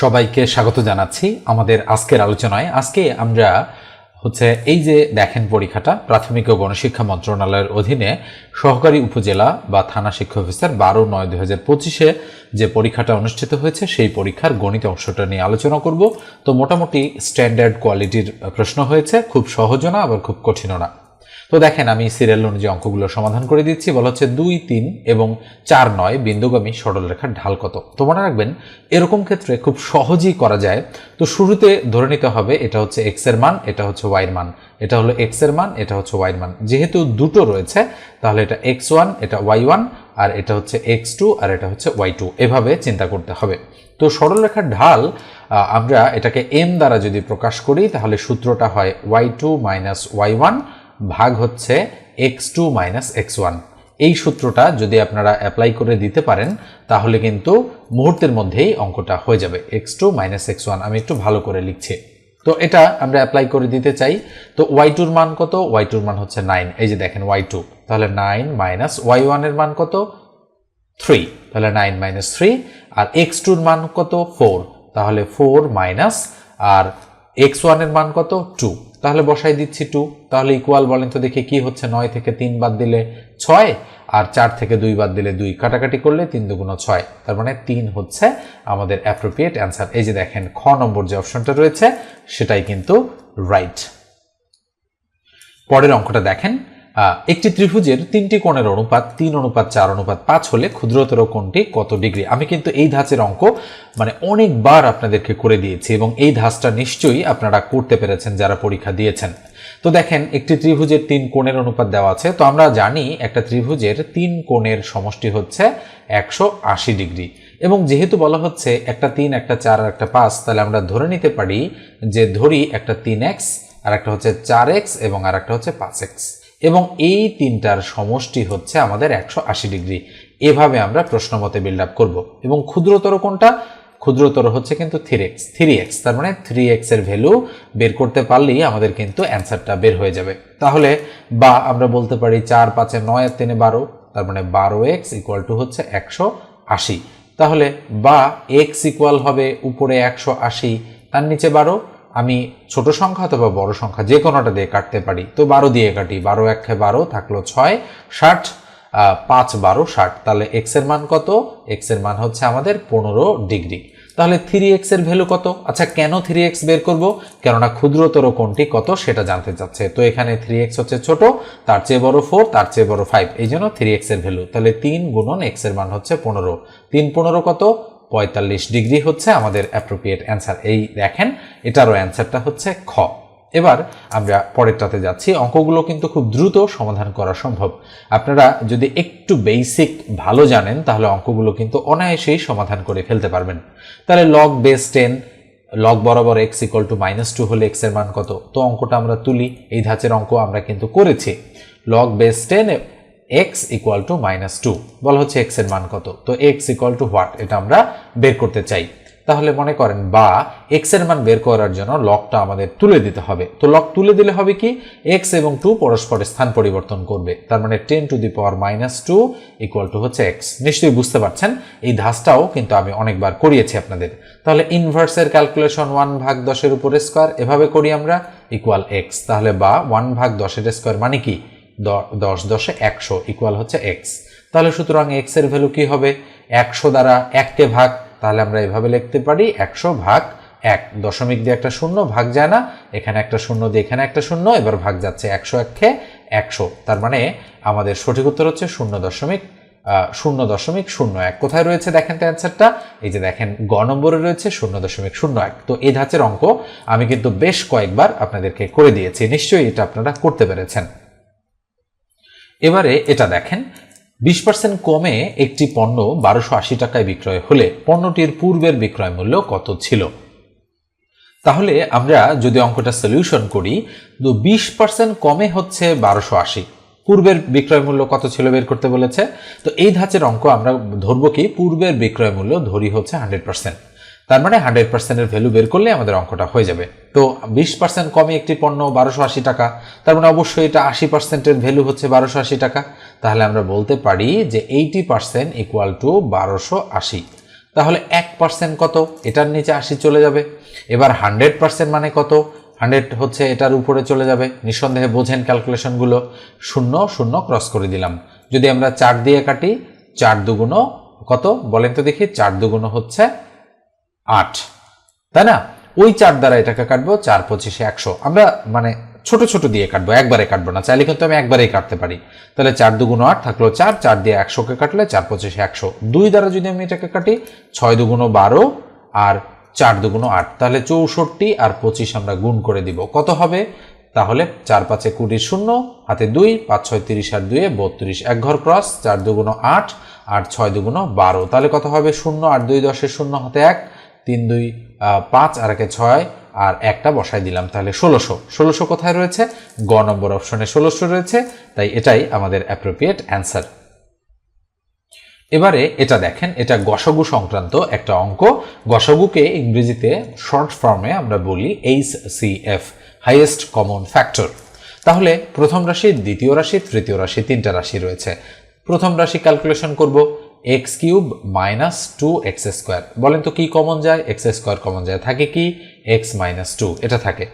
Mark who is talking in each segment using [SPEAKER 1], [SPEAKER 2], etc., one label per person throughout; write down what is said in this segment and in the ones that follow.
[SPEAKER 1] সবাইকে স্বাগত জানাচ্ছি আমাদের আজকের আলোচনায়। আজকে আমরা হচ্ছে এই যে দেখেন পরীক্ষাটা, প্রাথমিক ও গণশিক্ষা মন্ত্রণালয়ের অধীনে সহকারী উপজেলা বা থানা শিক্ষা অফিসার বারো নয় দুই হাজার পঁচিশে যে পরীক্ষাটা অনুষ্ঠিত হয়েছে, সেই পরীক্ষার গণিত অংশটা নিয়ে আলোচনা করব। তো মোটামুটি স্ট্যান্ডার্ড কোয়ালিটির প্রশ্ন হয়েছে, খুব সহজও না, আবার খুব কঠিনও না। তো দেখেন, আমি সিরিয়াল অনুযায়ী অঙ্কগুলো সমাধান করে দিচ্ছি। বলা হচ্ছে দুই, তিন এবং চার নয় বিন্দুগামী সরলরেখার ঢাল কত? তো মনে রাখবেন, এরকম ক্ষেত্রে খুব সহজেই করা যায়। তো শুরুতে ধরে নিতে হবে, এটা হচ্ছে এক্সের মান, এটা হচ্ছে ওয়াইয়ের মান। এটা হলো এক্সের মান, এটা হচ্ছে ওয়াইয়ের মান। যেহেতু দুটো রয়েছে, তাহলে এটা এক্স ওয়ান এটা ওয়াই ওয়ান আর এটা হচ্ছে এক্স টু আর এটা হচ্ছে ওয়াই টু এভাবে চিন্তা করতে হবে। তো সরলরেখার ঢাল আমরা এটাকে এম দ্বারা যদি প্রকাশ করি, তাহলে সূত্রটা হয় Y two minus Y one ভাগ হচ্ছে X two minus X one এই সূত্রটা যদি আপনারা অ্যাপ্লাই করে দিতে পারেন, তাহলে কিন্তু মুহূর্তের মধ্যেই অঙ্কটা হয়ে যাবে। X two minus X one আমি একটু ভালো করে লিখছি। তো এটা আমরা অ্যাপ্লাই করে দিতে চাই। তো ওয়াই টুর মান কত? ওয়াই টুর মান হচ্ছে নাইন এই যে দেখেন ওয়াই টু তাহলে নাইন মাইনাস ওয়াই ওয়ানের মান কত? থ্রি তাহলে নাইন মাইনাস থ্রি আর এক্স টুর মান কত? ফোর তাহলে ফোর মাইনাস আর এক্স ওয়ানের মান কত? টু তাহলে বসাই দিচ্ছি টু তাহলে ইকুয়াল বলেন তো দেখি কি হচ্ছে, নয় থেকে তিন বাদ দিলে ছয় আর চার থেকে দুই বাদ দিলে দুই। কাটাকাটি করলে তিন দুগুণ ছয়। তার মানে তিন হচ্ছে আমাদের অ্যাপ্রোপ্রিয়েট অ্যান্সার এই যে দেখেন, খ নম্বর যে অপশনটা রয়েছে, সেটাই কিন্তু রাইট পরের অঙ্কটা দেখেন। একটি ত্রিভুজের তিনটি কোণের অনুপাত, তিন অনুপাত, চার অনুপাত, পাঁচ হলে ক্ষুদ্রতর কোণটি কত ডিগ্রি? আমি কিন্তু এই ধাঁচের অঙ্ক মানে অনেকবার আপনাদেরকে করে দিয়েছি এবং এই ধাঁচটা নিশ্চয়ই আপনারা করতে পেরেছেন যারা পরীক্ষা দিয়েছেন। তো দেখেন, একটি ত্রিভুজের তিন কোণের অনুপাত দেওয়া আছে। তো আমরা জানি একটা ত্রিভুজের তিন কোণের সমষ্টি হচ্ছে একশো আশি ডিগ্রি। এবং যেহেতু বলা হচ্ছে একটা তিন, একটা চার, আর একটা পাঁচ, তাহলে আমরা ধরে নিতে পারি যে ধরি একটা তিন এক্স আর একটা হচ্ছে চার এক্স এবং আর একটা হচ্ছে পাঁচ এক্স। এবং এই তিনটার সমষ্টি হচ্ছে আমাদের একশো আশি ডিগ্রি। এভাবে আমরা প্রশ্ন মতে বিল্ড আপ করব। এবং ক্ষুদ্রতর কোনটা? ক্ষুদ্রতর হচ্ছে কিন্তু থ্রি এক্স থ্রি এক্স তার মানে থ্রি এক্সের ভ্যালু বের করতে পারলেই আমাদের কিন্তু অ্যান্সারটা বের হয়ে যাবে। তাহলে বা আমরা বলতে পারি চার পাঁচে নয় আর তিনে বারো, তার মানে বারো এক্স ইকুয়াল টু হচ্ছে একশো আশি। তাহলে বা এক্স ইকুয়াল হবে উপরে একশো আশি, তার নিচে বারো আমি ছোট সংখ্যা অথবা বড় সংখ্যা যে কোনোটা দিয়ে কাটতে পারি। তো বারো দিয়ে কাটি। বারো একে বারো থাকল ছয়। ষাট পাঁচ বারো, ষাট। তাহলে এক্সের মান কত? এক্সের মান হচ্ছে আমাদের পনেরো ডিগ্রি। তাহলে থ্রি এক্সের ভ্যালু কত? আচ্ছা কেন থ্রি এক্স বের করব? কেননা ক্ষুদ্রতর কোনটি কত সেটা জানতে চাচ্ছে। তো এখানে থ্রি এক্স হচ্ছে ছোট, তার চেয়ে বড় ফোর তার চেয়ে বড় ফাইভ এই জন্য থ্রি এক্সের ভ্যালু তাহলে তিন গুণন এক্সের মান হচ্ছে পনেরো। তিন পনেরো কত? পঁয়তাল্লিশ ডিগ্রি হচ্ছে আমাদের অ্যাপ্রোপ্রিয়েট অ্যান্সার এই দেখেন, এটারও অ্যান্সারটা হচ্ছে খ। এবার আমরা পরেরটাতে যাচ্ছি। অঙ্কগুলো কিন্তু খুব দ্রুত সমাধান করা সম্ভব। আপনারা যদি একটু বেসিক ভালো জানেন, তাহলে অঙ্কগুলো কিন্তু অনায়াসেই সমাধান করে ফেলতে পারবেন। তাহলে লগ বেস টেন লগ বরাবর X equal to minus two হলে এক্সের মান কত? তো অঙ্কটা আমরা তুলি। এই ধাঁচের অঙ্ক আমরা কিন্তু করেছি। Log base ten X equal to minus two বলা হচ্ছে এক্সের মান কত? তো এক্স ইকুয়াল টু হোয়াট এটা আমরা বের করতে চাই। তাহলে মনে করেন বা এক্সের মান বের করার জন্য লকটা আমাদের তুলে দিতে হবে। তো লক তুলে দিলে হবে কি? এক্স এবং টু পরস্পরের স্থান পরিবর্তন করবে। তার মানে ten to the power minus two equal to হচ্ছে এক্স নিশ্চয়ই বুঝতে পারছেন? এই ধাঁচটাও কিন্তু আমি অনেকবার করিয়েছি আপনাদের। তাহলে ইনভার্সের ক্যালকুলেশন ওয়ান ভাগ দশের উপর স্কোয়ার এভাবে করি আমরা ইকুয়াল এক্স তাহলে বা ওয়ান ভাগ দশের স্কোয়ার মানে কি? দশ দশে একশো ইকুয়াল হচ্ছে এক্স তাহলে সুতরাং এক্সের ভ্যালু কি হবে? একশো দ্বারা এককে ভাগ, তাহলে আমরা এভাবে লিখতে পারি একশো ভাগ এক। দশমিক দিয়ে একটা শূন্য, ভাগ যায় না। এখানে একটা শূন্য দিয়ে এখানে একটা শূন্য, এবার ভাগ যাচ্ছে একশো একে একশো। তার মানে আমাদের সঠিক উত্তর হচ্ছে শূন্য দশমিক শূন্য দশমিক শূন্য এক। কোথায় রয়েছে দেখেন তো অ্যান্সারটা এই যে দেখেন, গ নম্বরে রয়েছে শূন্য দশমিক শূন্য এক। তো এই ধাঁচের অঙ্ক আমি কিন্তু বেশ কয়েকবার আপনাদেরকে করে দিয়েছি। নিশ্চয়ই এটা আপনারা করতে পেরেছেন। এবারে এটা দেখেন, বিশ পার্সেন্ট কমে একটি পণ্য বারোশো আশি টাকায় বিক্রয় হলে পণ্যটির পূর্বের বিক্রয় মূল্য কত ছিল? তাহলে আমরা যদি অঙ্কটা সলিউশন করি, তো বিশ পার্সেন্ট কমে হচ্ছে বারোশো আশি। পূর্বের বিক্রয় মূল্য কত ছিল বের করতে বলেছে? তো এই ধাঁচের অঙ্ক আমরা ধরবো কি? পূর্বের বিক্রয় মূল্য ধরি হচ্ছে হান্ড্রেড পার্সেন্ট তার মানে হান্ড্রেড পার্সেন্টের ভ্যালু বের করলে আমাদের অঙ্কটা হয়ে যাবে। তো বিশ পার্সেন্ট কমে একটি পণ্য বারোশো আশি টাকা, তার মানে অবশ্যই এটা আশি পার্সেন্টের ভ্যালু হচ্ছে বারোশো আশি টাকা। তাহলে আমরা বলতে পারি যে এইটি পার্সেন্ট ইকুয়াল টু বারোশো আশি। তাহলে এক পার্সেন্ট কত? এটার নিচে আশি চলে যাবে। এবার হান্ড্রেড পার্সেন্ট মানে কত? হান্ড্রেড হচ্ছে এটার উপরে চলে যাবে। নিঃসন্দেহে বোঝেন ক্যালকুলেশনগুলো শূন্য শূন্য ক্রস করে দিলাম। যদি আমরা চার দিয়ে কাটি, চার দুগুণ কত? বলেন তো দেখি, চার দুগুণ হচ্ছে আট। তাই না? ওই চার দ্বারা এটাকে কাটবো, চার পঁচিশে একশো। আমরা মানে ছোট ছোট দিয়ে কাটবো, একবারে কাটবো না। চাইলে কিন্তু আমি একবারেই কাটতে পারি। তাহলে চার দুগুণ আট থাকল চার চার দিয়ে একশোকে কাটলে চার পঁচিশে একশো। দুই দ্বারা যদি আমি এটাকে কাটি, ছয় দুগুণ বারো আর চার দুগুণ আট, তাহলে চৌষট্টি আর পঁচিশ আমরা গুণ করে দিব। কত হবে? তাহলে চার পাঁচে কুড়ি শূন্য, হাতে দুই, পাঁচ ছয় তিরিশ আর দুয়ে বত্রিশ। এক ঘর ক্রস, চার দুগুণ আট আর ছয় দুগুণ বারো। তাহলে কত হবে? শূন্য আট দুই দশের শূন্য, হাতে এক। তিন, দুই পাঁচ, আর একে ছয়, আর একটা বসাই দিলাম। তাহলে ষোলোশো। ষোলোশো কোথায় রয়েছে? গ নম্বর অপশনে ষোলোশো রয়েছে। তাই এটাই আমাদের অ্যাপ্রোপ্রিয়েট অ্যান্সার এবারে এটা দেখেন, এটা গসগু সংক্রান্ত একটা অঙ্ক। গসগুকে ইংরেজিতে শর্ট ফর্মে আমরা বলি H C F highest common factor তাহলে প্রথম রাশি, দ্বিতীয় রাশি, তৃতীয় রাশি, তিনটা রাশি রয়েছে। প্রথম রাশি ক্যালকুলেশন করব। X cube minus two X square বলেন তো কি কমন যায়? এক্স স্কোয়ার কমন যায়। থাকে কি? এক্স মাইনাস টু এটা থাকে।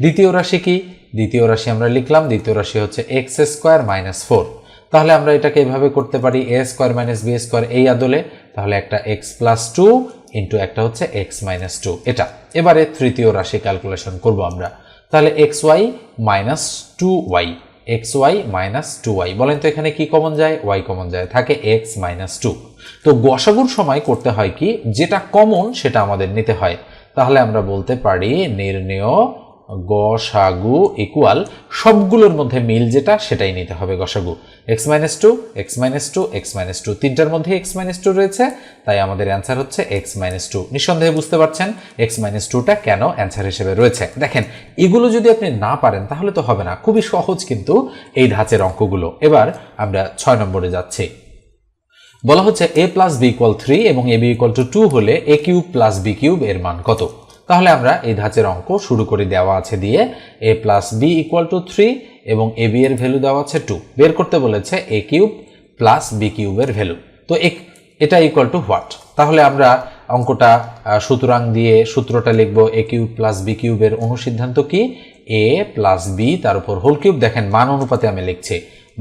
[SPEAKER 1] দ্বিতীয় রাশি কি? দ্বিতীয় রাশি আমরা লিখলাম। দ্বিতীয় রাশি হচ্ছে এক্স স্কোয়ার মাইনাস ফোর তাহলে আমরা এটাকে এভাবে করতে পারি। A square minus B square এই আদলে। তাহলে একটা এক্স প্লাস টু ইন্টু একটা হচ্ছে এক্স মাইনাস টু এটা। এবারে তৃতীয় রাশি ক্যালকুলেশন করব আমরা। তাহলে X Y minus two Y X Y minus two Y বলেন তো এখানে কি কমন যায়? ওয়াই কমন যায়। থাকে এক্স মাইনাস টু তো গসাগুর সময় করতে হয় কি? যেটা কমন সেটা আমাদের নিতে হয়। তাহলে আমরা বলতে পারি নির্ণেয় গসাগু ইকুয়াল সবগুলোর মধ্যে মিল যেটা, সেটাই নিতে হবে গসাগু X minus two X minus two X minus two তিনটার মধ্যে এক্স মাইনাস টু রয়েছে, তাই আমাদের অ্যান্সার হচ্ছে এক্স মাইনাস টু নিঃসন্দেহে বুঝতে পারছেন এক্স মাইনাস টুটা কেন অ্যান্সার হিসেবে রয়েছে। দেখেন, এগুলো যদি আপনি না পারেন, তাহলে তো হবে না। খুবই সহজ কিন্তু এই ধাঁচের অঙ্কগুলো। এবার আমরা ছয় নম্বরে যাচ্ছি। বলা হচ্ছে A plus B equal three এবং A B equal to two হলে A cube plus B cube এর মান কত? তাহলে আমরা এই ধাঁচের অঙ্ক শুরু করে দেওয়া আছে দিয়ে A plus B equal to three এবং এ বি এর ভ্যালু দেওয়া আছে টু বের করতে বলেছে এ কিউব প্লাস বি কিউবের ভ্যালু তো এটা ইকুয়াল টু হোয়াট তাহলে আমরা অঙ্কটা সুতরাং দিয়ে সূত্রটা লিখব এ কিউব প্লাস বি কিউবের অনুসিদ্ধান্ত কি? এ প্লাস বি তার উপর হোল কিউব দেখেন, মান অনুপাতে আমি লিখছি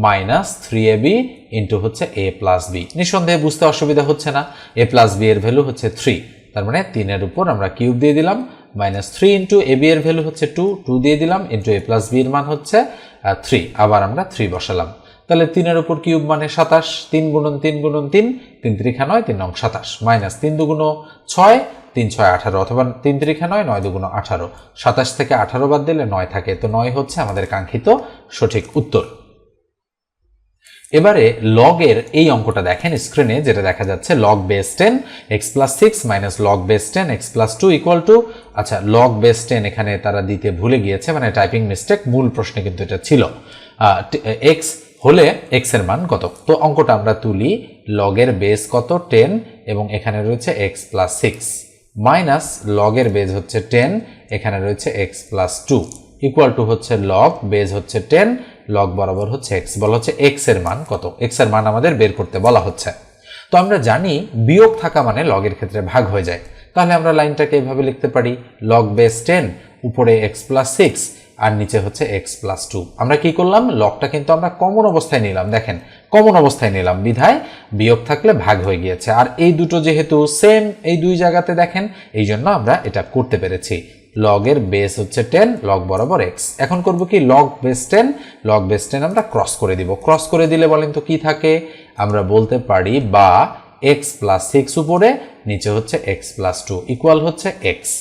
[SPEAKER 1] minus three A B into হচ্ছে এ প্লাস বি নিঃসন্দেহে বুঝতে অসুবিধা হচ্ছে না। এ প্লাস বি এর ভ্যালু হচ্ছে থ্রি তার মানে তিনের উপর আমরা কিউব দিয়ে দিলাম minus three into A B এর ভ্যালু হচ্ছে টু টু দিয়ে দিলাম ইন্টু এ প্লাস বি এর মান হচ্ছে থ্রি আবার আমরা থ্রি বসালাম। তাহলে তিনের উপর কিউব মানে সাতাশ, তিন গুণন তিন গুণন তিন তিন ত্রিখা নয়, তিন নং সাতাশ। মাইনাস তিন দুগুণ ছয়, তিন ছয় আঠারো, অথবা তিন ত্রিখা নয় নয় দুগুণ আঠারো। সাতাশ থেকে আঠারো বাদ দিলে নয় থাকে, তো নয় হচ্ছে আমাদের কাঙ্ক্ষিত সঠিক উত্তর। এবারে লগের এই অঙ্কটা দেখেন স্ক্রিনে যেটা দেখা যাচ্ছে log base ten X plus six minus log base ten X plus two equal to আচ্ছা লগ বেস টেন এখানে তারা দিতে ভুলে গিয়েছে মানে টাইপিং মিস্টেক মূল প্রশ্নে কিন্তু এটা ছিল। এক্স হলে এক্সের মান কত? তো অঙ্কটা আমরা তুলি লগের বেস কত? টেন এবং এখানে রয়েছে এক্স প্লাস সিক্স মাইনাস লগের বেজ হচ্ছে টেন এখানে রয়েছে X plus two equal to হচ্ছে লগ বেজ হচ্ছে টেন লগ বরাবর হচ্ছে এক্স বলা হচ্ছে এক্সের মান কত? এক্সের মান আমাদের বের করতে বলা হচ্ছে। তো আমরা জানি বিয়োগ থাকা মানে লগের ক্ষেত্রে ভাগ হয়ে যায়। তাহলে আমরা লাইনটাকে এভাবে লিখতে পারি লগ বেস টেন উপরে এক্স প্লাস সিক্স আর নিচে হচ্ছে এক্স প্লাস টু আমরা কি করলাম? লগটা কিন্তু আমরা কমন অবস্থায় নিলাম। দেখেন কমন অবস্থায় নিলাম। বিধায় বিয়োগ থাকলে ভাগ হয়ে গিয়েছে। আর এই দুটো যেহেতু সেম এই দুই জায়গাতে দেখেন এই জন্য আমরা এটা করতে পেরেছি। লগের বেস হচ্ছে টেন লগ বরাবর এক্স এখন করব কি? Log base ten log base ten আমরা ক্রস করে দিব। ক্রস করে দিলে বলেন তো কি থাকে? আমরা বলতে পারি বা এক্স প্লাস সিক্স উপরে, নিচে হচ্ছে এক্স প্লাস টু ইকুয়াল হচ্ছে এক্স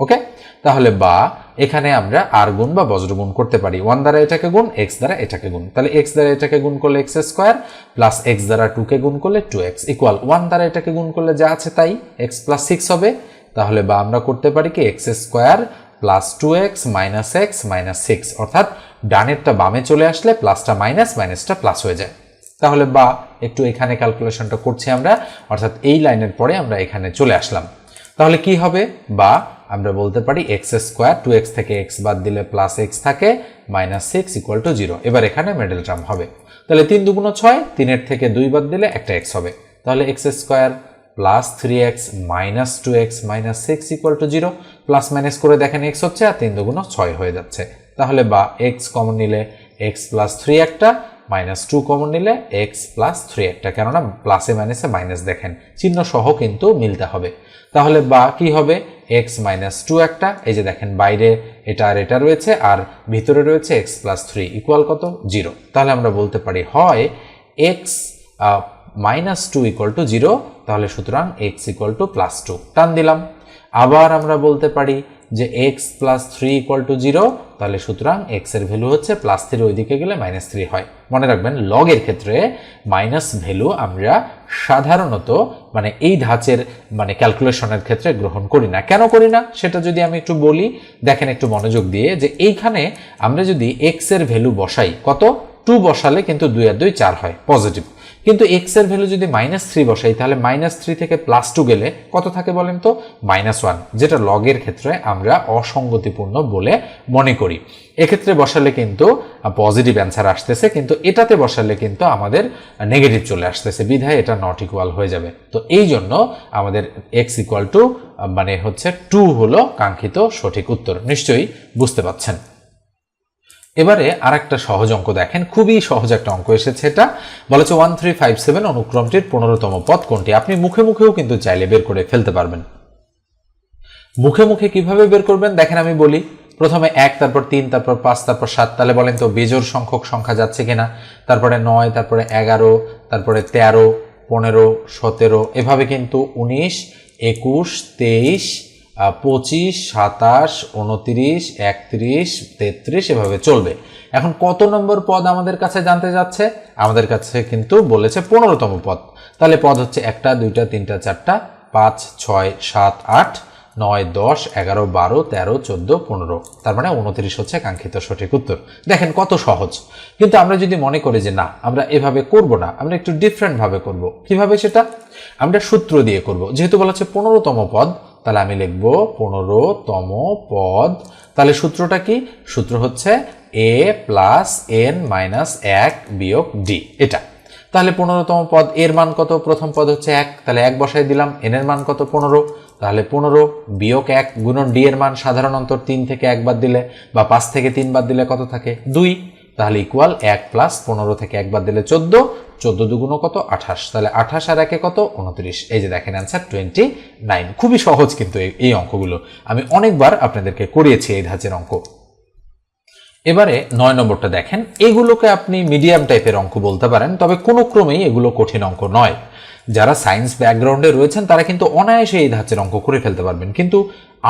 [SPEAKER 1] ওকে তাহলে বা, এখানে আমরা আর গুণ বা বজ্রগুণ করতে পারি। ওয়ান দ্বারা এটাকে গুণ এক্স দ্বারা এটাকে গুণ। তাহলে এক্স দ্বারা এটাকে গুণ করলে এক্স স্কোয়ার প্লাস এক্স দ্বারা টুকে গুণ করলে টু এক্স ইকুয়াল ওয়ান দ্বারা এটাকে গুণ করলে যা আছে তাই এক্স প্লাস সিক্স হবে। তাহলে বা আমরা করতে পারি কি? X square plus two X minus X minus six অর্থাৎ ডানেরটা বামে চলে আসলে প্লাসটা মাইনাস মাইনাসটা প্লাস হয়ে যায়। তাহলে বা একটু এখানে ক্যালকুলেশনটা করছি আমরা। অর্থাৎ এই লাইনের পরে আমরা এখানে চলে আসলাম। তাহলে কি হবে? বা আমরা বলতে পারি এক্স স্কোয়ার টু এক্স থেকে এক্স বাদ দিলে প্লাস এক্স থাকে minus six equal to zero এবার এখানে মেডেল টার্ম হবে। তাহলে তিন দুগুণ ছয়, তিনের থেকে দুই বাদ দিলে একটা এক্স হবে। তাহলে X square plus three X minus two X minus six equal to zero plus minus করে দেখেন এক্স হচ্ছে আর তিন দুগুণ ছয় হয়ে যাচ্ছে। তাহলে বা এক্স কমন নিলে এক্স প্লাস থ্রি একটা মাইনাস টু কমন নিলে এক্স প্লাস থ্রি একটা, কেননা প্লাসে মাইনাসে মাইনাস দেখেন, চিহ্ন সহ কিন্তু মিলতে হবে। তাহলে বা কি হবে? এক্স মাইনাস টু একটা, এই যে দেখেন বাইরে এটা আর এটা রয়েছে আর ভিতরে রয়েছে এক্স প্লাস থ্রি ইকুয়াল কত? জিরো তাহলে আমরা বলতে পারি, হয় X minus two equal to zero তাহলে সুতরাং X equal to plus two টান দিলাম। আবার আমরা বলতে পারি যে X plus three equal to zero তাহলে সুতরাং এক্সের ভ্যালু হচ্ছে প্লাস থ্রি ওইদিকে গেলে মাইনাস থ্রি হয়। মনে রাখবেন লগের ক্ষেত্রে মাইনাস ভ্যালু আমরা সাধারণত মানে এই ধাঁচের মানে ক্যালকুলেশনের ক্ষেত্রে গ্রহণ করি না। কেন করি না? সেটা যদি আমি একটু বলি, দেখেন একটু মনোযোগ দিয়ে যে এইখানে আমরা যদি এক্সের ভ্যালু বসাই, কত? টু বসালে কিন্তু দুই আর দুই চার হয় পজিটিভ কিন্তু এক্সের ভ্যালু যদি মাইনাস থ্রি বসাই, তাহলে মাইনাস থ্রি থেকে প্লাস টু গেলে কত থাকে বলেন তো? মাইনাস ওয়ান যেটা লগের ক্ষেত্রে আমরা অসঙ্গতিপূর্ণ বলে মনে করি। এক্ষেত্রে বসালে কিন্তু পজিটিভ অ্যান্সার আসতেছে, কিন্তু এটাতে বসালে কিন্তু আমাদের নেগেটিভ চলে আসতেছে। বিধায় এটা নট ইকুয়াল হয়ে যাবে। তো এই জন্য আমাদের এক্স ইকুয়াল টু মানে হচ্ছে টু হলো কাঙ্ক্ষিত সঠিক উত্তর। নিশ্চয়ই বুঝতে পাচ্ছেন এবারে আর একটা সহজ অঙ্ক দেখেন। খুবই সহজ একটা অঙ্ক এসেছে এটা। বলেছে ওয়ান থ্রি ফাইভ সেভেন অনুক্রমটির পনেরোতম পদ কোনটি? আপনি মুখে মুখেও কিন্তু চাইলে বের করে ফেলতে পারবেন। মুখে মুখে কীভাবে বের করবেন? দেখেন আমি বলি, প্রথমে এক, তারপর তিন, তারপর পাঁচ, তারপর সাত, তাহলে বলেন তো বেজোর সংখ্যক সংখ্যা যাচ্ছে কিনা? তারপরে নয়, তারপরে এগারো, তারপরে তেরো, পনেরো, সতেরো, এভাবে কিন্তু উনিশ, একুশ, তেইশ পঁচিশ, সাতাশ, উনত্রিশ, একত্রিশ, তেত্রিশ, এভাবে চলবে। এখন কত নম্বর পদ আমাদের কাছে জানতে যাচ্ছে? আমাদের কাছে কিন্তু বলেছে পনেরোতম পদ। তাহলে পদ হচ্ছে একটা, দুইটা, তিনটা, চারটা, পাঁচ, ছয়, সাত, আট, নয়, দশ, এগারো, বারো, তেরো, চোদ্দ, পনেরো। তার মানে উনত্রিশ হচ্ছে কাঙ্ক্ষিত সঠিক উত্তর। দেখেন কত সহজ। কিন্তু আমরা যদি মনে করি যে না, আমরা এভাবে করব না, আমরা একটু ডিফারেন্ট ভাবে করব। কীভাবে সেটা? আমরা সূত্র দিয়ে করব। যেহেতু বলা হচ্ছে পনেরোতম পদ তাহলে আমি লিখব পনেরোতম পদ। তাহলে সূত্রটা কি? সূত্র হচ্ছে এ প্লাস এন মাইনাস এক বিয়োগ ডি এটা। তাহলে পনেরোতম পদ, এর মান কত? প্রথম পদ হচ্ছে এক। তাহলে এক বসাই দিলাম এন এর মান কত? পনেরো। তাহলে পনেরো বিয়োগ এক গুণন ডি এর মান সাধারণ অন্তর তিন থেকে একবার দিলে বা পাঁচ থেকে তিন বার দিলে কত থাকে? দুই। তাহলে ইকুয়াল এক প্লাস পনেরো থেকে একবার দিলে চোদ্দ চোদ্দ দুগুণ কত? আঠাশ। তাহলে আঠাশ আর একে কত? উনত্রিশ। এই যে দেখেন অ্যান্সার টোয়েন্টি নাইন খুবই সহজ কিন্তু এই অঙ্কগুলো। আমি অনেকবার আপনাদেরকে করিয়েছি এই ধাঁচের অঙ্ক। এবারে নয় নম্বরটা দেখেন। এগুলোকে আপনি মিডিয়াম টাইপের অঙ্ক বলতে পারেন, তবে কোনো ক্রমেই এগুলো কঠিন অঙ্ক নয়। যারা সায়েন্স ব্যাকগ্রাউন্ডে রয়েছেন, তারা কিন্তু অনায়াসে এই ধাঁচের অঙ্ক করে ফেলতে পারবেন। কিন্তু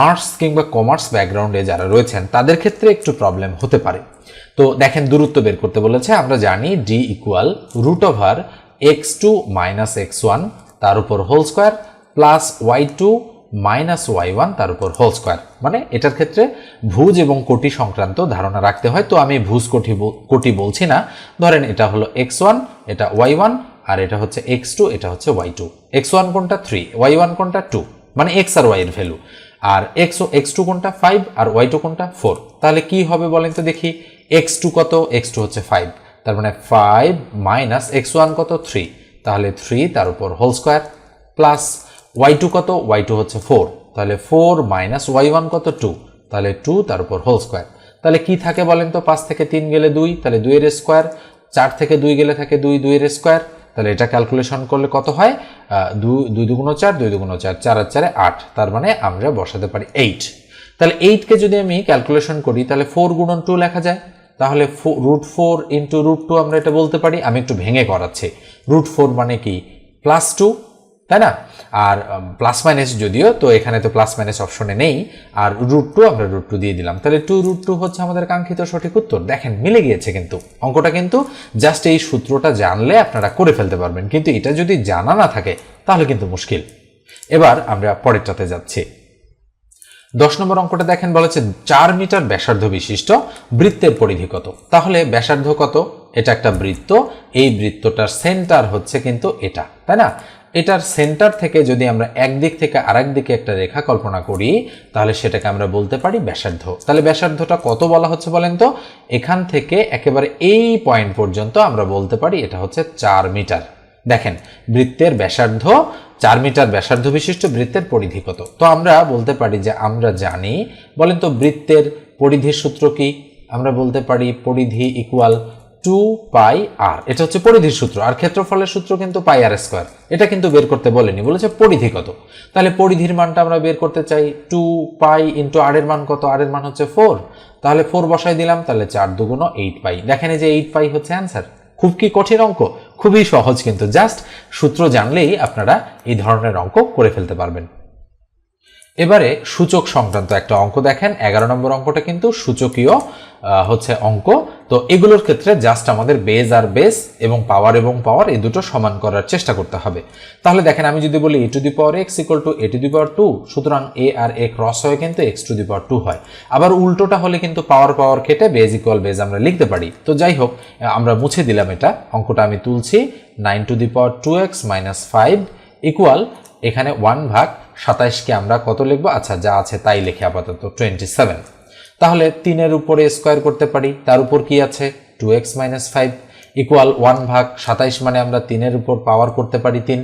[SPEAKER 1] আর্টস কিংবা কমার্স ব্যাকগ্রাউন্ডে যারা রয়েছেন, তাদের ক্ষেত্রে একটু প্রবলেম হতে পারে। তো দেখেন, দূরত্ব বের করতে বলেছে, আমরা জানি d equal root over x two minus x one তার উপর whole square plus y two minus y one তার উপর হোল স্কোয়ার মানে এটার ক্ষেত্রে ভুজ এবং কোটি সংক্রান্ত ধারণা রাখতে হয়। তো আমি ভুজ কোটি কোটি বলছি না। ধরেন এটা হলো এক্স ওয়ান এটা ওয়াই ওয়ান আর এটা হচ্ছে এক্স টু এটা হচ্ছে ওয়াই টু এক্স ওয়ান কোনটা থ্রি ওয়াই ওয়ান কোনটা টু মানে এক্স আর ওয়াই এর ভ্যালু আর এক্স ও এক্স টু কোনটা ফাইভ আর ওয়াই টু কোনটা ফোর তাহলে কি হবে বলেন তো দেখি? এক্স টু কত? এক্স টু হচ্ছে ফাইভ তার মানে ফাইভ মাইনাস এক্স ওয়ান কত? থ্রি তাহলে থ্রি তার উপর whole square plus y two কত? ওয়াই টু হচ্ছে ফোর তাহলে ফোর মাইনাস ওয়াই ওয়ান কত? টু তাহলে টু তার উপর হোল স্কোয়ার তাহলে কি থাকে বলেন তো? পাঁচ থেকে তিন গেলে দুই, তাহলে দুইয়ের স্কোয়ার চার থেকে দুই গেলে থাকে দুই, দুইয়ের স্কোয়ার তাহলে এটা ক্যালকুলেশন করলে কত হয়? দুই দুগুণ চার, দুই দুগুণ চার চার আর চারে আট। তার মানে আমরা বসাতে পারি এইট তাহলে এইটকে যদি আমি ক্যালকুলেশন করি, তাহলে ফোর গুণন টু লেখা যায়। তাহলে root four into root two আমরা এটা বলতে পারি। আমি একটু ভেঙে করাচ্ছি। রুট ফোর মানে কি? প্লাস টু তাই না? আর প্লাস মাইনাস যদিও, তো এখানে তো প্লাস মাইনাস অপশনে নেই, আর রুট টু আমরা রুট টু দিয়ে দিলাম। তাহলে টু রুট টু হচ্ছে আমাদের কাঙ্ক্ষিত সঠিক উত্তর। দেখেন, মিলে গিয়েছে কিন্তু। অঙ্কটা কিন্তু জাস্ট এই সূত্রটা জানলে আপনারা করে ফেলতে পারবেন। কিন্তু এটা যদি জানা না থাকে, তাহলে কিন্তু মুশকিল। এবার আমরা পরেরটাতে যাচ্ছি। দশ নম্বর অঙ্কটা দেখেন, বলেছে চার মিটার ব্যাসার্ধ বিশিষ্ট, বৃত্তের পরিধি কত? তাহলে ব্যাসার্ধ কত? এটা একটা বৃত্ত। এই বৃত্তটার সেন্টার হচ্ছে কিন্তু এটা, তাই না? এটার সেন্টার থেকে যদি আমরা একদিক থেকে আরেক দিকে একটা রেখা কল্পনা করি, তাহলে সেটাকে আমরা বলতে পারি ব্যাসার্ধ। তাহলে ব্যাসার্ধটা কত বলা হচ্ছে বলেন তো? এখান থেকে একেবারে এই পয়েন্ট পর্যন্ত আমরা বলতে পারি এটা হচ্ছে চার মিটার। দেখেন, বৃত্তের ব্যাসার্ধ, চার মিটার ব্যাসার্ধ বিশিষ্ট বৃত্তের পরিধি কত? তো আমরা বলতে পারি যে আমরা জানি, বলেন তো বৃত্তের পরিধির সূত্র কি? আমরা বলতে পারি পরিধি ইকুয়াল টু পাই আর এটা হচ্ছে পরিধির সূত্র। আর ক্ষেত্রফলের সূত্র কিন্তু পাই আর স্কোয়ার এটা কিন্তু বের করতে বলেনি, বলেছে পরিধি কত। তাহলে পরিধির মানটা আমরা বের করতে চাই টু পাই ইন্টু আর এর মান কত? আর এর মান হচ্ছে ফোর তাহলে ফোর বসাই দিলাম, তাহলে চার দুগুণ এইট পাই দেখেন যে এইট পাই হচ্ছে অ্যান্সার খুব কি কঠিন অঙ্ক? খুবই সহজ কিন্তু। জাস্ট সূত্র জানলেই আপনারা এই ধরনের অঙ্ক করে ফেলতে পারবেন। এবারে সূচক সংক্রান্ত একটা অঙ্ক দেখেন। এগারো নম্বর অঙ্কটা কিন্তু সূচকীয় হচ্ছে অঙ্ক। তো এগুলোর ক্ষেত্রে জাস্ট আমাদের বেজ আর বেস এবং পাওয়ার এবং পাওয়ার এই দুটো সমান করার চেষ্টা করতে হবে। তাহলে দেখেন, আমি যদি বলি a to the power x equal to a to the power two সুতরাং এ আর এ ক্রস হয়ে কিন্তু x to the power two হয়। আবার উল্টোটা হলে কিন্তু পাওয়ার পাওয়ার কেটে বেজ ইকুয়াল বেজ আমরা লিখতে পারি। তো যাই হোক আমরা মুছে দিলাম এটা। অঙ্কটা আমি তুলছি। Nine to the power two x minus five equal এখানে ওয়ান ভাগ সাতাইশকে আমরা কত লিখব? আচ্ছা যা আছে তাই লিখে আপাতত টোয়েন্টি সেভেন তাহলে তিনের উপরে স্কোয়ার করতে পারি, তার উপর কি আছে? Two x minus five equal one ভাগ সাতাইশ মানে আমরা তিনের উপর পাওয়ার করতে পারি তিন।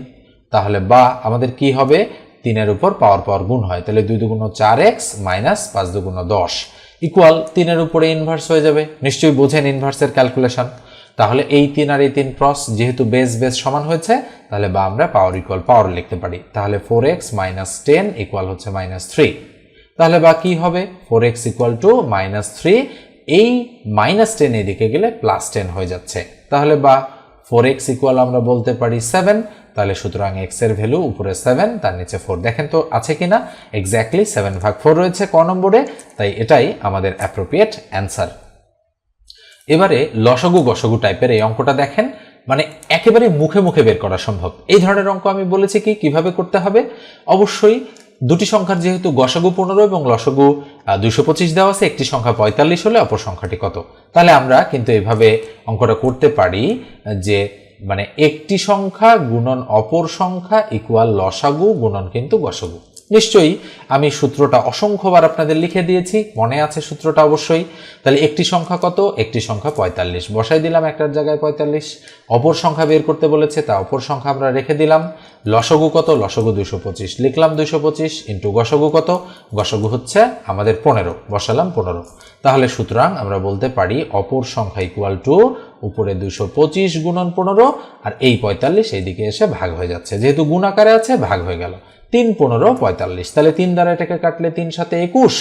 [SPEAKER 1] তাহলে বা আমাদের কি হবে? তিনের উপর পাওয়ার পাওয়ার গুণ হয়, তাহলে দুই দুগুণ চার এক্স মাইনাস পাঁচ দুগুণ দশ। ইকুয়াল তিনের উপরে ইনভার্স হয়ে যাবে। নিশ্চয়ই বোঝেন ইনভার্সের ক্যালকুলেশন তাহলে এই তিন আর এই তিন ক্রস যেহেতু বেস বেস সমান হয়েছে, তাহলে বা আমরা পাওয়ার ইকুয়াল পাওয়ার লিখতে পারি। তাহলে four x minus ten equal হচ্ছে মাইনাস থ্রি তাহলে বা কি হবে? Four x equal to minus three এই মাইনাস টেন এদিকে গেলে প্লাস টেন হয়ে যাচ্ছে। তাহলে বা ফোর এক্স ইকুয়াল আমরা বলতে পারি সেভেন তাহলে সুতরাং এক্সের ভ্যালু উপরে সেভেন তার নিচে ফোর দেখেন তো আছে কিনা? এক্স্যাক্টলি সেভেন ভাগ ফোর রয়েছে ক নম্বরে, তাই এটাই আমাদের অ্যাপ্রোপ্রিয়েট অ্যান্সার এবারে লসগু গসগু টাইপের এই অঙ্কটা দেখেন মানে একেবারে মুখে মুখে বের করা সম্ভব। এই ধরনের অঙ্ক আমি বলেছি কি, কীভাবে করতে হবে? অবশ্যই দুটি সংখ্যার যেহেতু গসাগু পনেরো এবং লসগু দুশো পঁচিশ দেওয়া আছে, একটি সংখ্যা পঁয়তাল্লিশ হলে অপর সংখ্যাটি কত? তাহলে আমরা কিন্তু এভাবে অঙ্কটা করতে পারি যে মানে একটি সংখ্যা গুণন অপর সংখ্যা ইকুয়াল লসাগু গুণন কিন্তু গসাগু। নিশ্চয়ই আমি সূত্রটা অসংখ্যবার আপনাদের লিখে দিয়েছি, মনে আছে সূত্রটা অবশ্যই। তাহলে একটি সংখ্যা কত? একটি সংখ্যা পঁয়তাল্লিশ। বসাই দিলাম একটার জায়গায় পঁয়তাল্লিশ। অপর সংখ্যা বের করতে বলেছে, তা অপর সংখ্যা আমরা রেখে দিলাম। লসগু কত? লসগু দুশো পঁচিশ। লিখলাম দুশো পঁচিশ ইন্টু গসগু কত? গসগু হচ্ছে আমাদের পনেরো। বসালাম পনেরো। তাহলে সুতরাং আমরা বলতে পারি অপর সংখ্যা ইকুয়াল টু উপরে দুশো পঁচিশ গুণন পনেরো, আর এই পঁয়তাল্লিশ এইদিকে এসে ভাগ হয়ে যাচ্ছে। যেহেতু গুণ আকারে আছে, ভাগ হয়ে গেল। তিন পনেরো পঁয়তাল্লিশ। তাহলে তিন দ্বারা এটাকে কাটলে তিন সাথে একুশ।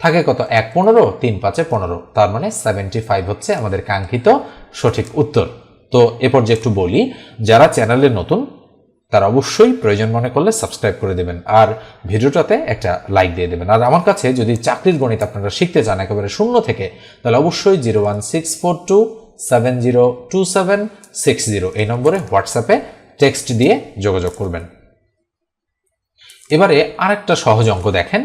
[SPEAKER 1] থাকে কত? এক পনেরো, তিন পাঁচে পনেরো। তার মানে সেভেন্টি ফাইভ হচ্ছে আমাদের কাঙ্ক্ষিত সঠিক উত্তর। তো এ পর্যায়ে একটু বলি, যারা চ্যানেলে নতুন, তারা অবশ্যই প্রয়োজন মনে করলে সাবস্ক্রাইব করে দেবেন আর ভিডিওটাতে একটা লাইক দিয়ে দেবেন। আর আমার কাছে যদি চাকরির গণিত আপনারা শিখতে চান একেবারে শূন্য থেকে, তাহলে অবশ্যই zero one six four two seven zero two seven six zero এই নম্বরে হোয়াটসঅ্যাপে টেক্সট দিয়ে যোগাযোগ করবেন এবারে আরেকটা সহজ অঙ্ক দেখেন।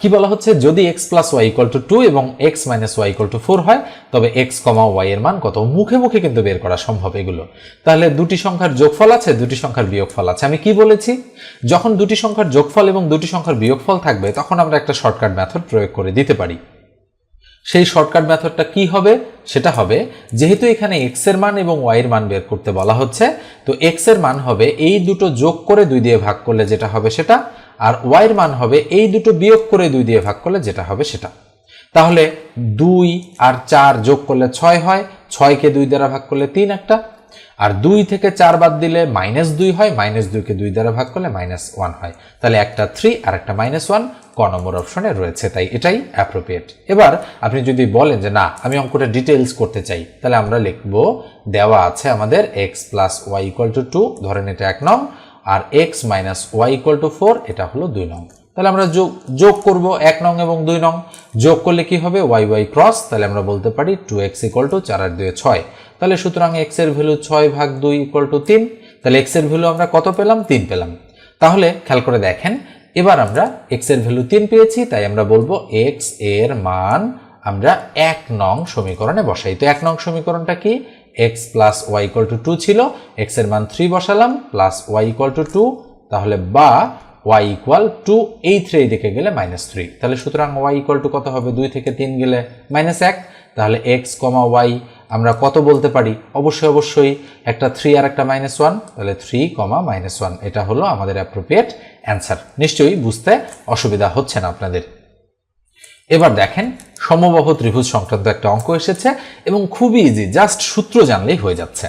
[SPEAKER 1] কি বলা হচ্ছে? যদি x plus y equal to two এবং x minus y equal to four হয়, তবে এক্স কমা ওয়াই এর মান কত? মুখে মুখে কিন্তু বের করা সম্ভব এগুলো। তাহলে দুটি সংখ্যার যোগফল আছে, দুটি সংখ্যার বিয়োগফল আছে। আমি কি বলেছি? যখন দুটি সংখ্যার যোগফল এবং দুটি সংখ্যার বিয়োগফল থাকবে, তখন আমরা একটা শর্টকাট মেথড প্রয়োগ করে দিতে পারি। সেই শর্টকাট মেথডটা কি হবে? সেটা হবে, যেহেতু এখানে এক্সের মান এবং ওয়াই এর মান বের করতে বলা হচ্ছে, তো এক্সের মান হবে এই দুটো যোগ করে দুই দিয়ে ভাগ করলে যেটা হবে সেটা, আর ওয়াই এর মান হবে এই দুটো বিয়োগ করে দুই দিয়ে ভাগ করলে যেটা হবে সেটা। তাহলে দুই আর চার যোগ করলে ছয় হয়, ছয়কে দুই দ্বারা ভাগ করলে তিন একটা আর দুই থেকে চার বাদ দিলে মাইনাস দুই হয় মাইনাস দুইকে দুই দ্বারা ভাগ করলে মাইনাস ওয়ান হয়। তাহলে একটা থ্রি আর একটা মাইনাস ওয়ান ক নম্বর অপশনে রয়েছে, তাই এটাই অ্যাপ্রোপ্রিয়েট এবার আপনি যদি বলেন যে না, আমি অঙ্কটা ডিটেলস করতে চাই, তাহলে আমরা লিখব, দেওয়া আছে আমাদের x plus y equal to two ধরেন এটা এক নং, আর x minus y equal to four এটা হলো দুই নং। তাহলে আমরা যোগ যোগ করব এক নং এবং দুই নং। যোগ করলে কি হবে? ওয়াই ওয়াই ক্রস, তাহলে আমরা বলতে পারি টু এক্স ইকুয়াল টু চার আর দুয়ে ছয়। তাহলে সুতরাং এক্সের ভ্যালু ছয় ভাগ দুই ইকুয়াল টু তিন, তাহলে এক্সের ভ্যালু আমরা কত পেলাম? তিন পেলাম। তাহলে খেয়াল করে দেখেন, এবার আমরা এক্সের ভ্যালু তিন পেয়েছি, তাই আমরা বলব এক্সের মান আমরা এক নং সমীকরণে বসাই। তো এক নং সমীকরণটা কি? X plus y equal to two ছিল, এক্সের মান থ্রি বসালাম, plus y equal to two, তাহলে বা ওয়াই ইকুয়াল টু এই থ্রি দিকে গেলে মাইনাস থ্রি তাহলে সুতরাং ওয়াই ইকুয়াল টু কত হবে? দুই থেকে তিন গেলে মাইনাস এক। তাহলে এক্স কমা ওয়াই আমরা কত বলতে পারি? অবশ্যই অবশ্যই একটা থ্রি আর একটা মাইনাস ওয়ান তাহলে থ্রি কমা মাইনাস ওয়ান এটা হলো আমাদের অ্যাপ্রোপ্রিয়েট অ্যান্সার নিশ্চয়ই বুঝতে অসুবিধা হচ্ছে না আপনাদের। এবার দেখেন, সমবাহ ত্রিভুজ সংক্রান্ত একটা অঙ্ক এসেছে এবং খুবই ইজি জাস্ট সূত্র জানলেই হয়ে যাচ্ছে।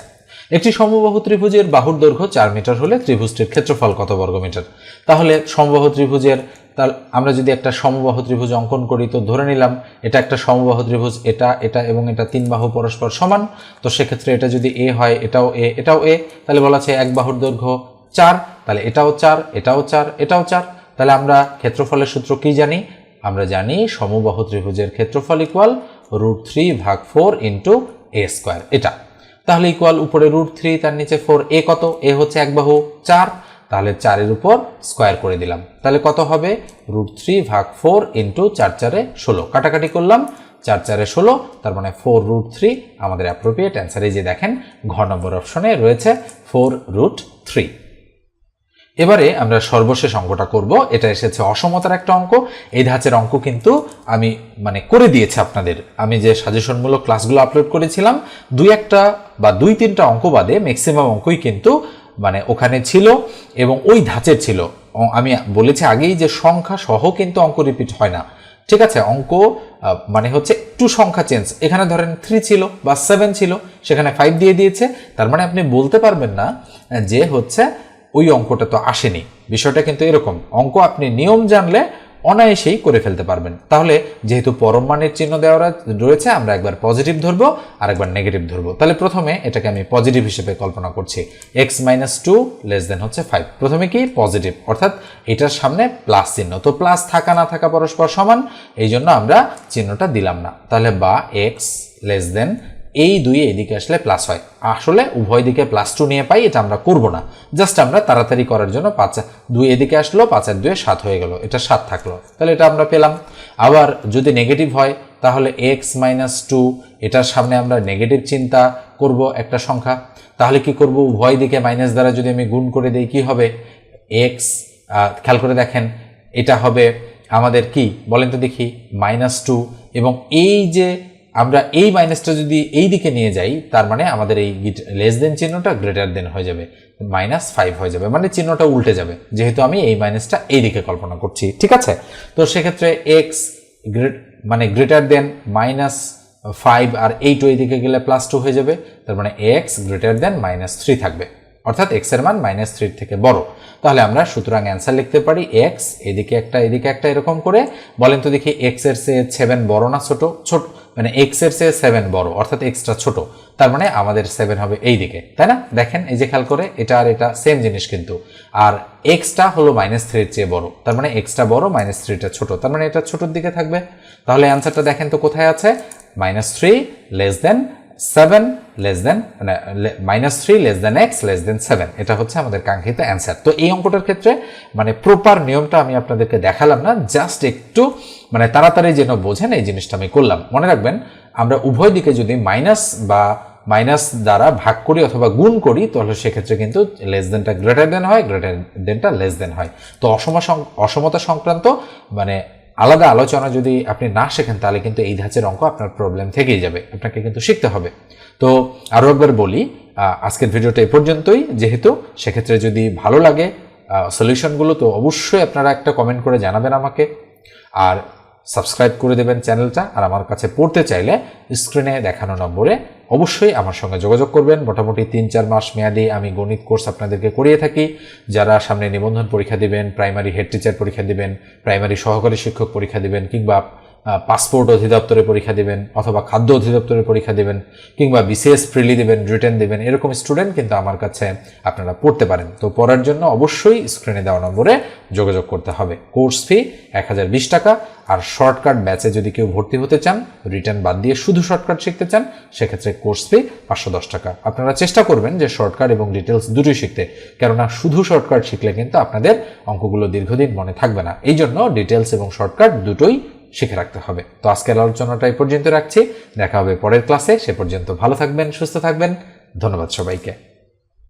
[SPEAKER 1] একটি সমবাহু ত্রিভুজের বাহুর দৈর্ঘ্য চার মিটার হলে ত্রিভুজটির ক্ষেত্রফল কত বর্গমিটার তাহলে সমবাহু ত্রিভুজের, তার, আমরা যদি একটা সমবাহু ত্রিভুজ অঙ্কন করি, তো ধরে নিলাম এটা একটা সমবাহু ত্রিভুজ, এটা এটা এবং এটা তিন বাহু পরস্পর সমান, তো সেক্ষেত্রে এটা যদি এ হয়, এটাও এ এটাও এ, তাহলে বলা আছে এক বাহুর দৈর্ঘ্য চার, তাহলে এটাও চার এটাও চার এটাও চার। তাহলে আমরা ক্ষেত্রফলের সূত্র কি জানি? আমরা জানি সমবাহু ত্রিভুজের ক্ষেত্রফল ইকুয়াল রুট থ্রি ভাগ ফোর ইন্টু এ স্কোয়ার এটা। তাহলে ইকুয়াল উপরে রুট থ্রি তার নিচে ফোর এ কত? এ হচ্ছে এক বাহু চার। তাহলে চারের উপর স্কোয়ার করে দিলাম। তাহলে কত হবে? রুট থ্রি ভাগ ফোর ইন্টু চার চারে ষোলো। কাটাকাটি করলাম, চার চারে ষোলো, তার মানে ফোর রুট থ্রি আমাদের অ্যাপ্রোপ্রিয়েট অ্যান্সার যে দেখেন, ঘ নম্বর অপশনে রয়েছে ফোর রুট থ্রি এবারে আমরা সর্বশেষ অঙ্কটা করব। এটা এসেছে অসমতার একটা অঙ্ক। এই ধাঁচের অঙ্ক কিন্তু আমি মানে করে দিয়েছি আপনাদের। আমি যে সাজেশনমূলক ক্লাসগুলো আপলোড করেছিলাম, দুই একটা বা দুই তিনটা অঙ্ক বাদে ম্যাক্সিমাম অঙ্কই কিন্তু মানে ওখানে ছিল এবং ওই ধাঁচের ছিল। আমি বলেছি আগেই যে সংখ্যা সহ কিন্তু অঙ্ক রিপিট হয় না। ঠিক আছে, অঙ্ক মানে হচ্ছে একটু সংখ্যা চেঞ্জ এখানে ধরেন থ্রি ছিল বা সেভেন ছিল, সেখানে ফাইভ দিয়ে দিয়েছে। তার মানে আপনি বলতে পারবেন না যে হচ্ছে ওই অঙ্কটা তো আসেনি। বিষয়টা কিন্তু এরকম। অঙ্ক আপনি নিয়ম জানলে অনায়াসেই করে ফেলতে পারবেন। তাহলে যেহেতু পরম মানের চিহ্ন দেওয়া রয়েছে, আমরা একবার পজিটিভ ধরবো আর একবার নেগেটিভ ধরবো। তাহলে প্রথমে এটাকে আমি পজিটিভ হিসেবে কল্পনা করছি। X minus two less than five five প্রথমে কি? পজিটিভ অর্থাৎ এটার সামনে প্লাস চিহ্ন। তো প্লাস থাকা না থাকা পরস্পর সমান এই জন্য আমরা চিহ্নটা দিলাম না। তাহলে বা এক্স লেস দেন এই দুই এদিকে আসলে প্লাস হয়। আসলে উভয় দিকে প্লাস টু নিয়ে পাই, এটা আমরা করব না। জাস্ট আমরা তাড়াতাড়ি করার জন্য পাঁচ দুই এদিকে আসলো পাঁচের দুয়ে সাত হয়ে গেল, এটা সাত থাকল। তাহলে এটা আমরা পেলাম। আবার যদি নেগেটিভ হয়, তাহলে এক্স মাইনাস টু এটার সামনে আমরা নেগেটিভ চিন্তা করব একটা সংখ্যা। তাহলে কি করব? উভয় দিকে মাইনাস দ্বারা যদি আমি গুণ করে দিই, কি হবে? এক্স খেয়াল করে দেখেন, এটা হবে আমাদের কি? বলেন তো দেখি মাইনাস টু এবং এই যে আমরা এই মাইনাসটা যদি এই দিকে নিয়ে যাই, তার মানে আমাদের এই লেস দেন চিহ্নটা গ্রেটার দেন হয়ে যাবে মাইনাস ফাইভ হয়ে যাবে মানে চিহ্নটা উল্টে যাবে। যেহেতু আমি এই মাইনাসটা এই দিকে কল্পনা করছি, ঠিক আছে? তো সেক্ষেত্রে এক্স মানে গ্রেটার দেন মাইনাস ফাইভ আর এই টু দিকে গেলে প্লাস টু হয়ে যাবে, তার মানে x greater than minus three থাকবে। অর্থাৎ এক্সের মান মাইনাস থ্রির থেকে বড়। তাহলে আমরা সুতরাং অ্যান্সার লিখতে পারি এক্স এদিকে একটা এদিকে একটা এরকম করে। বলেন তো দেখি এক্সের চেয়ে সেভেন বড় না ছোট? ছোট। মানে এক্সের চেয়ে সেভেন বড়, অর্থাৎ এক্সটা ছোট। তার মানে আমাদের সেভেন হবে এই দিকে, তাই না? দেখেন, এই যে খেয়াল করে, এটা আর এটা সেম জিনিস কিন্তু। আর এক্সটা হলো মাইনাস থ্রির চেয়ে বড়, তার মানে এক্সটা বড় মাইনাস থ্রিটা ছোট। তার মানে এটা ছোটোর দিকে থাকবে। তাহলে অ্যান্সারটা দেখেন তো কোথায় আছে? Minus three less than seven less than মানে minus three less than x less than seven এটা হচ্ছে আমাদের কাঙ্ক্ষিত অ্যান্সার তো এই অঙ্কটার ক্ষেত্রে মানে প্রপার নিয়মটা আমি আপনাদেরকে দেখালাম না জাস্ট একটু মানে তাড়াতাড়ি যেন বোঝেন, এই জিনিসটা আমি করলাম। মনে রাখবেন, আমরা উভয় দিকে যদি মাইনাস বা মাইনাস দ্বারা ভাগ করি অথবা গুণ করি, তাহলে সেক্ষেত্রে কিন্তু লেস দেনটা গ্রেটার দেন হয় গ্রেটার দেনটা লেস দেন হয়। তো অসম অসমতা সংক্রান্ত মানে আলাদা আলোচনা যদি আপনি না শেখেন, তাহলে কিন্তু এই ধাঁচের অঙ্ক আপনার প্রবলেম থেকেই যাবে। আপনাকে কিন্তু শিখতে হবে। তো আরও একবার বলি আজকের ভিডিওটা এ পর্যন্তই। যেহেতু সেক্ষেত্রে যদি ভালো লাগে সলিউশনগুলো তো অবশ্যই আপনারা একটা কমেন্ট করে জানাবেন আমাকে। আর সাবস্ক্রাইব করে দেবেন চ্যানেলটা, আর আমার কাছে পড়তে চাইলে স্ক্রিনে দেখানো নম্বরে অবশ্যই আমার সঙ্গে যোগাযোগ করবেন। মোটামুটি তিন চার মাস মেয়াদি আমি গণিত কোর্স আপনাদেরকে করিয়ে থাকি। যারা সামনে নিবন্ধন পরীক্ষা দিবেন, প্রাইমারি হেড টিচার পরীক্ষা দিবেন, প্রাইমারি সহকারী শিক্ষক পরীক্ষা দিবেন, কিংবা পাসপোর্ট অধিদপ্তরে পরীক্ষা দিবেন অথবা খাদ্য অধিদপ্তরে পরীক্ষা দিবেন কিংবা বিসিএস ফ্রিলি দিবেন, রিটেন দিবেন, এরকম স্টুডেন্ট কিন্তু আমার কাছে আপনারা পড়তে পারেন। তো পড়ার জন্য অবশ্যই স্ক্রিনে দেওয়া নম্বরে যোগাযোগ করতে হবে। কোর্স ফি এক হাজার বিশ টাকা আর শর্টকাট ব্যাচে যদি কেউ ভর্তি হতে চান, রিটার্ন বাদ দিয়ে শুধু শর্টকাট শিখতে চান, সেক্ষেত্রে কোর্স ফি পাঁচশো দশ টাকা। আপনারা চেষ্টা করবেন যে শর্টকাট এবং ডিটেলস দুটোই শিখতে, কেননা শুধু শর্টকাট শিখলে কিন্তু আপনাদের অঙ্কগুলো দীর্ঘদিন মনে থাকবে না। এই জন্য ডিটেলস এবং শর্টকাট দুটোই শিখে রাখতে হবে। তো আজকের আলোচনাটা এই পর্যন্ত রাখছি। দেখা হবে পরের ক্লাসে। সে পর্যন্ত ভালো থাকবেন, সুস্থ থাকবেন। ধন্যবাদ সবাইকে।